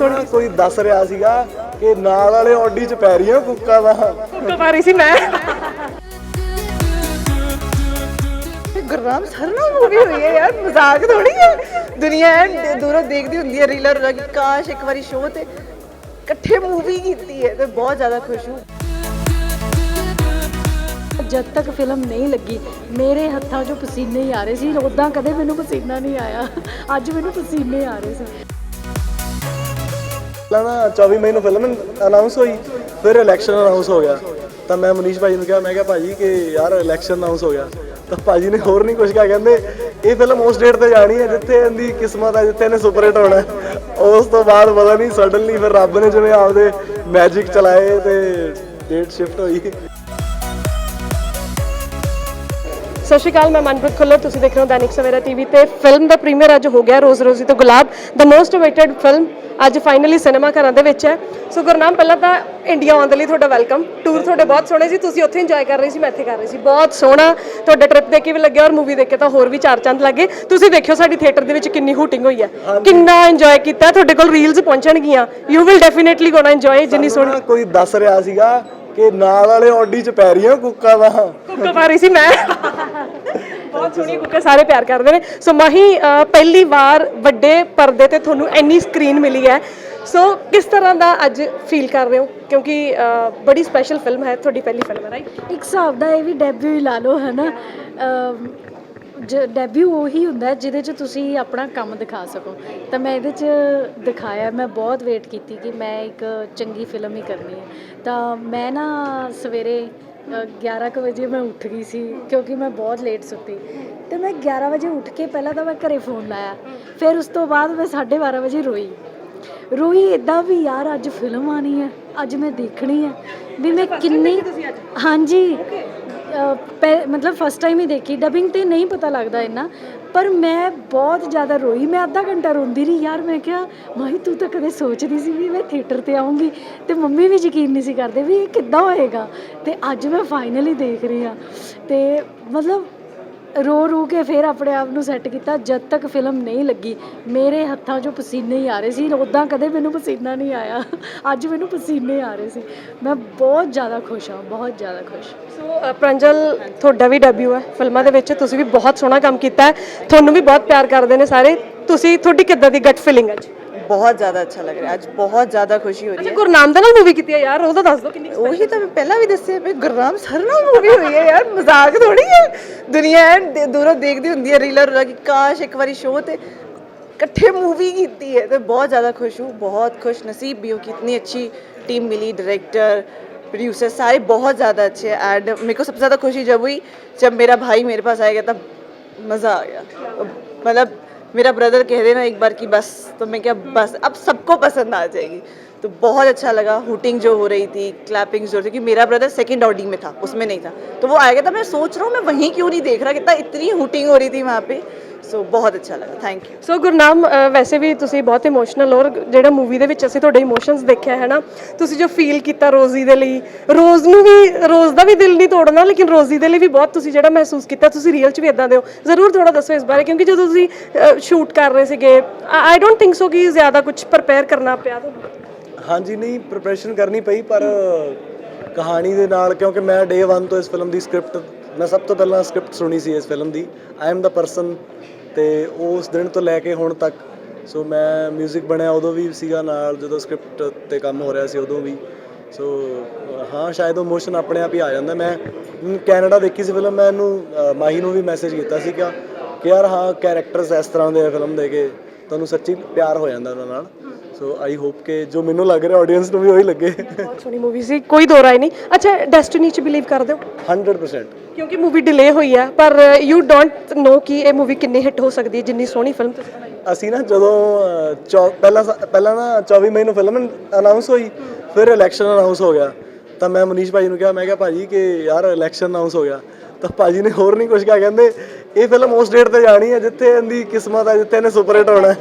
ਸੋਹਣੀ ਕੋਈ ਦੱਸ ਰਿਹਾ ਸੀਗਾ ਕਿ ਨਾਲ ਵਾਲੇ ਆਡੀ ਚ ਪੈ ਰਹੀਆਂ ਕੁੱਕਾ ਦਾ। ਕੁੱਕਾ ਪਾ ਰਹੀ ਸੀ ਮੈਂ। ਗੁਰਨਾਮ ਸਰ ਨਾਲ ਮੂਵੀ ਹੋਈ ਹੈ ਯਾਰ ਮਜ਼ਾਕ ਥੋੜੀ ਹੈ। ਦੁਨੀਆ ਐਨ ਦੂਰੋਂ ਦੇਖਦੀ ਹੁੰਦੀ ਹੈ ਰੀਲਰ ਰੁਲਾ ਕਿ ਕਾਸ਼ ਇੱਕ ਵਾਰੀ ਸ਼ੋਅ ਤੇ ਇਕੱਠੇ ਮੂਵੀ ਕੀਤੀ ਹੈ ਤੇ ਬਹੁਤ ਜ਼ਿਆਦਾ ਖੁਸ਼ ਹੂੰ। ਜਦ ਤੱਕ ਫਿਲਮ ਨਹੀਂ ਲੱਗੀ ਮੇਰੇ ਹੱਥਾਂ 'ਚੋਂ ਪਸੀਨੇ ਹੀ ਆ ਰਹੇ ਸੀ ਉਦਾਂ ਕਦੇ ਮੈਨੂੰ ਪਸੀਨਾ ਨਹੀਂ ਆਇਆ। ਅੱਜ ਮੈਨੂੰ ਪਸੀਨੇ ਆ ਰਹੇ ਸੀ। ਪਹਿਲਾਂ ਨਾ 24 ਮਈ ਨੂੰ ਫਿਲਮ ਅਨਾਉਂਸ ਹੋਈ, ਫਿਰ ਇਲੈਕਸ਼ਨ ਅਨਾਉਂਸ ਹੋ ਗਿਆ। ਤਾਂ ਮੈਂ ਮਨੀਸ਼ ਭਾਈ ਨੂੰ ਕਿਹਾ, ਮੈਂ ਕਿਹਾ ਭਾਜੀ ਕਿ ਯਾਰ ਇਲੈਕਸ਼ਨ ਅਨਾਉਂਸ ਹੋ ਗਿਆ। ਤਾਂ ਭਾਜੀ ਨੇ ਹੋਰ ਨਹੀਂ ਕੁਝ ਕਿਹਾ, ਕਹਿੰਦੇ ਇਹ ਫਿਲਮ ਉਸ ਡੇਟ ਤੇ ਜਾਣੀ ਹੈ ਜਿੱਥੇ ਇਹਦੀ ਕਿਸਮਤ ਹੈ, ਜਿੱਥੇ ਇਹਨੇ ਸੁਪਰ ਹਿੱਟ ਹੋਣਾ ਉਸ ਤੋਂ ਬਾਅਦ ਪਤਾ ਨਹੀਂ ਸਡਨਲੀ ਫਿਰ ਰੱਬ ਨੇ ਜਿਵੇਂ ਆਪਦੇ ਮੈਜਿਕ ਚਲਾਏ ਤੇ ਡੇਟ ਸ਼ਿਫਟ ਹੋਈ। ਸਤਿ ਸ਼੍ਰੀ ਅਕਾਲ ਮੈਂ ਮਨਪ੍ਰੀਤ ਖੁੱਲਰ ਤੁਸੀਂ ਦੇਖ ਰਹੇ ਹੋ ਦੈਨਿਕ ਸਵੇਰਾ ਟੀਵੀ ਤੇ। ਫਿਲਮ ਦਾ ਪ੍ਰੀਮੀਅਰ ਅੱਜ ਹੋ ਗਿਆ ਰੋਜ਼ ਰੋਜ਼ੀ ਤੋਂ Gulab the most awaited film ਅੱਜ ਫਾਈਨਲੀ ਸਿਨੇਮਾ ਘਰਾਂ ਦੇ ਵਿੱਚ ਹੈ। ਸੋ ਗੁਰਨਾਮ ਪਹਿਲਾਂ ਤਾਂ ਇੰਡੀਆ ਆਉਣ ਦੇ ਲਈ ਤੁਹਾਡਾ ਵੈਲਕਮ ਟੂਰ ਤੁਹਾਡੇ ਬਹੁਤ ਸੋਹਣੇ ਸੀ ਤੁਸੀਂ ਉੱਥੇ ਇੰਜੋਏ ਕਰ ਰਹੇ ਸੀ ਮੈਂ ਇੱਥੇ ਕਰ ਰਹੀ ਸੀ। ਬਹੁਤ ਸੋਹਣਾ। ਤੁਹਾਡਾ ਟ੍ਰਿਪ ਦੇਖ ਕੇ ਵੀ ਲੱਗਿਆ ਔਰ ਮੂਵੀ ਦੇਖ ਕੇ ਤਾਂ ਹੋਰ ਵੀ ਚਾਰ ਚੰਦ ਲੱਗੇ। ਤੁਸੀਂ ਦੇਖਿਓ ਸਾਡੀ ਥੀਏਟਰ ਦੇ ਵਿੱਚ ਕਿੰਨੀ ਹੂਟਿੰਗ ਹੋਈ ਹੈ। ਕਿੰਨਾ ਇੰਜੋਏ ਕੀਤਾ ਤੁਹਾਡੇ ਕੋਲ reels ਪਹੁੰਚਣਗੀਆਂ। You will definitely gonna enjoy ਜਿੰਨੀ ਸੋਹਣੀ ਕੋਈ ਦੱਸ ਰਿਹਾ ਸੀਗਾ ਕਿ ਨਾਲ ਵਾਲੇ ਆਡੀ ਚ ਪੈ ਰਹੀਆਂ ਕੁੱਕਾ ਦਾ ਕੁੱਕਾ ਪਾ ਰਹੀ ਸੀ ਮੈਂ। ਬਹੁਤ ਸੋਹਣੀ ਕੁੱਕਾ ਸਾਰੇ ਪਿਆਰ ਕਰਦੇ ਨੇ। ਸੋ ਮਾਹੀ ਪਹਿਲੀ ਵਾਰ ਵੱਡੇ ਪਰਦੇ ਤੇ ਤੁਹਾਨੂੰ ਇੰਨੀ ਸਕਰੀਨ ਮਿਲੀ ਹੈ। ਸੋ ਕਿਸ ਤਰ੍ਹਾਂ ਦਾ ਅੱਜ ਫੀਲ ਕਰ ਰਹੇ ਹੋ? ਕਿਉਂਕਿ ਬੜੀ ਸਪੈਸ਼ਲ ਫਿਲਮ ਹੈ, ਤੁਹਾਡੀ ਪਹਿਲੀ ਫਿਲਮ ਹੈ ਰਾਈਟ ਇੱਕ ਹਿਸਾਬ ਦਾ ਇਹ ਵੀ ਡੈਬਿਊ ਹੀ ਲਾ ਲਓ ਹੈ ਹਨਾ ਡੈਬਿਊ ਉਹੀ ਹੁੰਦਾ ਜਿਹਦੇ 'ਚ ਤੁਸੀਂ ਆਪਣਾ ਕੰਮ ਦਿਖਾ ਸਕੋ। ਤਾਂ ਮੈਂ ਇਹਦੇ 'ਚ ਦਿਖਾਇਆ, ਮੈਂ ਬਹੁਤ ਵੇਟ ਕੀਤੀ ਕਿ ਮੈਂ ਇੱਕ ਚੰਗੀ ਫਿਲਮ ਹੀ ਕਰਨੀ ਹੈ। ਤਾਂ ਮੈਂ ਨਾ ਸਵੇਰੇ 11 ਕੁ ਵਜੇ ਮੈਂ ਉੱਠ ਗਈ ਸੀ ਕਿਉਂਕਿ ਮੈਂ ਬਹੁਤ ਲੇਟ ਸੁੱਤੀ। ਤੇ ਮੈਂ 11 ਵਜੇ ਉੱਠ ਕੇ ਪਹਿਲਾਂ ਤਾਂ ਮੈਂ ਘਰੇ ਫੋਨ ਲਾਇਆ। ਫਿਰ ਉਸ ਤੋਂ ਬਾਅਦ ਮੈਂ 12:30 ਵਜੇ ਰੋਈ। ਰੋਈ ਇਦਾਂ ਵੀ ਯਾਰ ਅੱਜ ਫਿਲਮ ਆਣੀ ਹੈ ਅੱਜ ਮੈਂ ਦੇਖਣੀ ਹੈ। ਵੀ ਮੈਂ ਕਿੰਨੀ ਹਾਂਜੀ। ਮਤਲਬ ਫਸਟ ਟਾਈਮ ਹੀ ਦੇਖੀ। ਡਬਿੰਗ ਤੇ ਨਹੀਂ ਪਤਾ ਲੱਗਦਾ ਇੰਨਾ। ਪਰ ਮੈਂ ਬਹੁਤ ਜ਼ਿਆਦਾ ਰੋਈ, ਮੈਂ ਅੱਧਾ ਘੰਟਾ ਰੋਂਦੀ ਰਹੀ ਯਾਰ, ਮੈਂ ਕਿਹਾ, ਮਾਹੀ, ਤੂੰ ਤਾਂ ਕਦੇ ਸੋਚਦੀ ਸੀ ਵੀ ਮੈਂ ਥੀਏਟਰ ਤੇ ਆਉਂਗੀ ਤੇ ਮੰਮੀ ਵੀ ਯਕੀਨ ਨਹੀਂ ਸੀ ਕਰਦੇ ਵੀ ਇਹ ਕਿੱਦਾਂ ਹੋਏਗਾ? ਤੇ ਅੱਜ ਮੈਂ ਫਾਈਨਲੀ ਦੇਖ ਰਹੀ ਹਾਂ ਤੇ ਮਤਲਬ ਰੋ ਰੋ ਕੇ ਫਿਰ ਆਪਣੇ ਆਪ ਨੂੰ ਸੈੱਟ ਕੀਤਾ, ਜਦ ਤੱਕ ਫਿਲਮ ਨਹੀਂ ਲੱਗੀ। ਮੇਰੇ ਹੱਥਾਂ 'ਚੋਂ ਪਸੀਨੇ ਹੀ ਆ ਰਹੇ ਸੀ ਉਦਾਂ ਕਦੇ ਮੈਨੂੰ ਪਸੀਨਾ ਨਹੀਂ ਆਇਆ। ਅੱਜ ਮੈਨੂੰ ਪਸੀਨੇ ਆ ਰਹੇ ਸੀ। ਮੈਂ ਬਹੁਤ ਜ਼ਿਆਦਾ ਖੁਸ਼ ਹਾਂ, ਬਹੁਤ ਜ਼ਿਆਦਾ ਖੁਸ਼। ਸੋ ਪ੍ਰੰਜਲ, ਤੁਹਾਡਾ ਵੀ ਡੈਬਿਊ ਹੈ ਫਿਲਮਾਂ ਦੇ ਵਿੱਚ, ਤੁਸੀਂ ਵੀ ਬਹੁਤ ਸੋਹਣਾ ਕੰਮ ਕੀਤਾ ਹੈ। ਤੁਹਾਨੂੰ ਵੀ ਬਹੁਤ ਪਿਆਰ ਕਰਦੇ ਨੇ ਸਾਰੇ। ਤੁਸੀਂ, ਤੁਹਾਡੀ ਕਿੱਦਾਂ ਦੀ ਗੱਟ ਫੀਲਿੰਗ ਅੱਜ? ਬਹੁਤ ਜ਼ਿਆਦਾ ਅੱਛਾ ਲੱਗ ਰਿਹਾ ਅੱਜ ਬਹੁਤ ਜ਼ਿਆਦਾ ਖੁਸ਼ੀ ਹੋ ਰਹੀ ਅੱਛਾ ਹੈ ਗੁਰਨਾਮ ਦੇ ਨਾਲ ਮੂਵੀ ਕੀਤੀ ਹੈ ਯਾਰ ਉਹਦਾ ਦੱਸ ਦਿਓ ਕਿੰਨੀ ਉਹੀ ਤਾਂ ਮੈਂ ਪਹਿਲਾਂ ਵੀ ਦੱਸਿਆ ਵੀ ਗੁਰਨਾਮ ਸਰ ਨਾਲ ਮੂਵੀ ਹੋਈ ਹੈ ਯਾਰ ਮਜ਼ਾਕ ਥੋੜੀ ਹੈ ਦੁਨੀਆ ਐਨ ਦੂਰੋਂ ਦੇਖਦੀ ਹੁੰਦੀ ਹੈ ਰੀਲਰ ਰੁਲਾ ਕਿ ਕਾਸ਼ ਇੱਕ ਵਾਰੀ ਸ਼ੋਅ ਤੇ ਇਕੱਠੇ ਮੂਵੀ ਕੀਤੀ ਹੈ ਤੇ ਬਹੁਤ ਜ਼ਿਆਦਾ ਖੁਸ਼ ਹੂੰ ਬਹੁਤ खुश नसीब भी हूँ कि इतनी अच्छी टीम मिली डायरेक्टर प्रोड्यूसर सारे बहुत ज़्यादा अच्छे हैं एंड मेरे को सबसे ज़्यादा खुशी जब हुई जब मेरा भाई मेरे पास आएगा तब मज़ा आ गया मतलब मेरा ब्रदर कह देना एक बार कि बस तो मैं क्या बस, अब सबको पसंद आ जाएगी। तो बहुत अच्छा लगा हुटिंग जो हो रही थी क्लैपिंग जो थी, क्योंकि मेरा ब्रदर सेकंड ऑडिंग में था, उसमें नहीं था। तो वो आया गया था, मैं सोच रहा हूँ, मैं वहीं क्यों नहीं देख रहा, कितना इतनी हुटिंग हो रही थी वहाँ पे। ਸੋ ਬਹੁਤ ਅੱਛਾ ਲੱਗਾ. Thank you so Gurnam uh, ਵੈਸੇ ਵੀ ਤੁਸੀਂ ਬਹੁਤ ਇਮੋਸ਼ਨਲ ਔਰ ਜਿਹੜਾ ਮੂਵੀ ਦੇ ਵਿੱਚ ਅਸੀਂ ਤੁਹਾਡੇ ਇਮੋਸ਼ਨਸ ਦੇਖਿਆ ਹੈ ਨਾ ਤੁਸੀਂ ਜੋ ਫੀਲ ਕੀਤਾ ਰੋਜ਼ੀ ਦੇ ਲਈ ਰੋਜ਼ ਨੂੰ ਵੀ ਰੋਜ਼ ਦਾ ਵੀ ਦਿਲ ਨਹੀਂ ਤੋੜਨਾ ਲੇਕਿਨ ਰੋਜ਼ੀ ਦੇ ਲਈ ਵੀ ਬਹੁਤ ਤੁਸੀਂ ਜਿਹੜਾ ਮਹਿਸੂਸ ਕੀਤਾ ਤੁਸੀਂ ਰੀਅਲ 'ਚ ਵੀ ਇਦਾਂ ਦਿਓ ਜ਼ਰੂਰ ਥੋੜਾ ਦੱਸੋ ਇਸ ਬਾਰੇ ਕਿਉਂਕਿ ਜਦੋਂ ਤੁਸੀਂ ਸ਼ੂਟ ਕਰ ਰਹੇ ਸੀਗੇ ਆਈ ਡੋਨਟ ਥਿੰਕ ਸੋ ਕਿ ਜ਼ਿਆਦਾ ਕੁਝ ਪ੍ਰਪੇਅਰ ਕਰਨਾ ਪਿਆ ਤੁਹਾਨੂੰ। ਹਾਂਜੀ ਨਹੀਂ ਪ੍ਰਿਪਰੇਸ਼ਨ ਕਰਨੀ ਪਈ ਪਰ ਕਹਾਣੀ ਦੇ ਨਾਲ ਕਿਉਂਕਿ ਮੈਂ ਡੇ 1 ਤੋਂ ਇਸ ਫਿਲਮ ਦੀ ਸਕ੍ਰਿਪਟ ਮੈਂ ਸਭ ਤੋਂ ਪਹਿਲਾਂ ਸਕ੍ਰਿਪਟ ਸੁਣੀ ਸੀ ਇਸ ਫਿਲਮ ਦੀ। ਆਈ ਐਮ ਦਾ ਪਰਸਨ ਤੇ ਉਸ ਦਿਨ ਤੋਂ ਲੈ ਕੇ ਹੁਣ ਤੱਕ ਸੋ ਮੈਂ 뮤직 ਬਣਿਆ ਉਦੋਂ ਵੀ ਸੀਗਾ ਨਾਲ, ਜਦੋਂ ਸਕ੍ਰਿਪਟ ਤੇ ਕੰਮ ਹੋ ਰਿਹਾ ਸੀ ਉਦੋਂ ਵੀ। ਸੋ ਹਾਂ, ਸ਼ਾਇਦ ਉਹ ਇਮੋਸ਼ਨ ਆਪਣੇ ਆਪ ਹੀ ਆ ਜਾਂਦਾ। ਮੈਂ ਕੈਨੇਡਾ ਦੇਖੀ ਸੀ ਫਿਲਮ ਮੈਂ ਇਹਨੂੰ ਮਾਹੀ ਨੂੰ ਵੀ ਮੈਸੇਜ ਕੀਤਾ ਸੀ ਕਿ ਕਿ ਯਾਰ, ਹਾਂ ਕੈਰੈਕਟਰਸ ਇਸ ਤਰ੍ਹਾਂ ਦੇ ਆ ਫਿਲਮ ਦੇ ਕੇ, ਤੁਹਾਨੂੰ ਸੱਚੀ ਪਿਆਰ ਹੋ ਜਾਂਦਾ ਉਹਨਾਂ ਨਾਲ। ਸੋ ਆਈ ਹੋਪ ਕਿ ਜੋ ਮੈਨੂੰ ਲੱਗ ਰਿਹਾ ਆਡੀਅנס ਨੂੰ ਵੀ ਉਹੀ ਲੱਗੇ। ਬਹੁਤ ਸੋਹਣੀ ਮੂਵੀ ਸੀ ਕੋਈ ਦੋ ਰਾਏ ਨਹੀਂ। ਅੱਛਾ ਡੈਸਟੀਨੀ 'ਚ ਬਿਲੀਵ ਕਰਦੇ ਹੋ 100% ਕਿਉਂਕਿ ਮੂਵੀ ਡਿਲੇ ਹੋਈ ਹੈ ਪਰ ਯੂ ਡੋਂਟ ਨੋ ਕਿ ਇਹ ਮੂਵੀ ਕਿੰਨੀ ਹਿੱਟ ਹੋ ਸਕਦੀ ਹੈ ਜਿੰਨੀ ਸੋਹਣੀ ਫਿਲਮ ਤੁਸੀਂ ਬਣਾਈ। ਹੈ। ਅਸੀਂ ਨਾ ਜਦੋਂ ਚੌ- ਪਹਿਲਾਂ ਸ- ਪਹਿਲਾਂ ਨਾ 24 ਮਈ ਨੂੰ ਫਿਲਮ ਅਨਾਉਂਸ ਹੋਈ ਫਿਰ ਇਲੈਕਸ਼ਨ ਅਨਾਉਂਸ ਹੋ ਗਿਆ। ਤਾਂ ਮੈਂ ਮਨੀਸ਼ ਭਾਈ ਨੂੰ ਕਿਹਾ ਮੈਂ ਕਿਹਾ ਭਾਜੀ ਕਿ ਯਾਰ ਇਲੈਕਸ਼ਨ ਅਨਾਉਂਸ ਹੋ ਗਿਆ। ਤਾਂ ਭਾਜੀ ਨੇ ਹੋਰ ਨਹੀਂ ਕੁਝ ਕਿਹਾ ਕਹਿੰਦੇ ਇਹ ਫਿਲਮ ਉਸ ਡੇਟ ਤੇ ਜਾਣੀ ਹੈ ਜਿੱਥੇ ਇਹਦੀ ਕਿਸਮਤ ਹੈ ਜਿੱਥੇ ਇਹਨੇ ਸੁਪਰ ਹਿੱਟ ਹੋਣਾ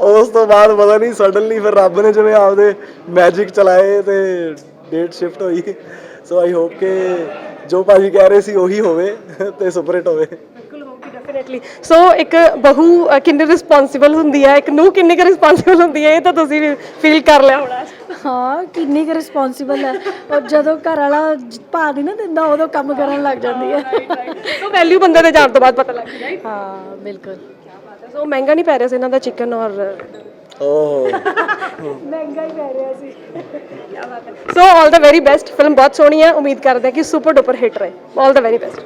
ਉਸ ਤੋਂ ਬਾਅਦ ਪਤਾ ਨਹੀਂ ਸਡਨਲੀ ਫਿਰ ਰੱਬ ਨੇ ਜਿਵੇਂ ਆਪਦੇ ਮੈਜਿਕ ਚਲਾਏ ਤੇ ਡੇਟ ਸ਼ਿਫਟ ਹੋਈ। ਸੋ ਆਈ ਹੋਪ ਕਿ ਜੋ ਭਾਜੀ ਕਹਿ ਰਹੇ ਸੀ ਉਹੀ ਹੋਵੇ ਤੇ ਸੁਪਰ ਹਿੱਟ ਹੋਵੇ। ਡੈਫੀਨਿਟਲੀ ਸੋ ਇੱਕ ਬਹੂ ਅ, ਰਿਸਪੌਂਸਿਬਲ ਹੁੰਦੀ ਹੈ? ਇੱਕ ਨੂੰ ਕਿੰਨੇ ਕੁ ਰਿਸਪੌਂਸਿਬਲ ਹੁੰਦੀ ਹੈ? ਇਹ ਤਾਂ ਤੁਸੀਂ ਫੀਲ ਕਰ ਲਿਆ ਹੋਣਾ। ਹਾਂ ਕਿੰਨੀ ਕੁ ਰਿਸਪੌਂਸਿਬਲ ਹੈ। ਔਰ ਜਦੋਂ ਘਰ ਵਾਲਾ ਭਾ ਨਹੀਂ ਨਾ ਦਿੰਦਾ ਉਦੋਂ ਕੰਮ ਕਰਨ ਲੱਗ ਜਾਂਦੀ ਹੈ। ਸੋ ਵੈਲਿਊ ਬੰਦੇ ਦੇ ਜਾਣ ਤੋਂ ਬਾਅਦ ਪਤਾ ਲੱਗਦੀ ਹੈ ਹਾਂ ਬਿਲਕੁਲ। ਸੋ ਮਹਿੰਗਾ ਨਹੀਂ ਪੈ ਰਿਹਾ ਸੀ ਇਹਨਾਂ ਦਾ ਚਿਕਨ ਔਰ ਓਹ। ਮਹਿੰਗਾ ਹੀ ਪੈ ਰਿਹਾ ਸੀ। So all the very best film ਬਹੁਤ ਸੋਹਣੀ ਹੈ। ਉਮੀਦ ਕਰਦੇ ਹਾਂ ਕਿ ਸੁਪਰ ਡੁਪਰ ਹਿੱਟ ਰਹੇ। ਆਲ ਦਾ ਵੈਰੀ ਬੈਸਟ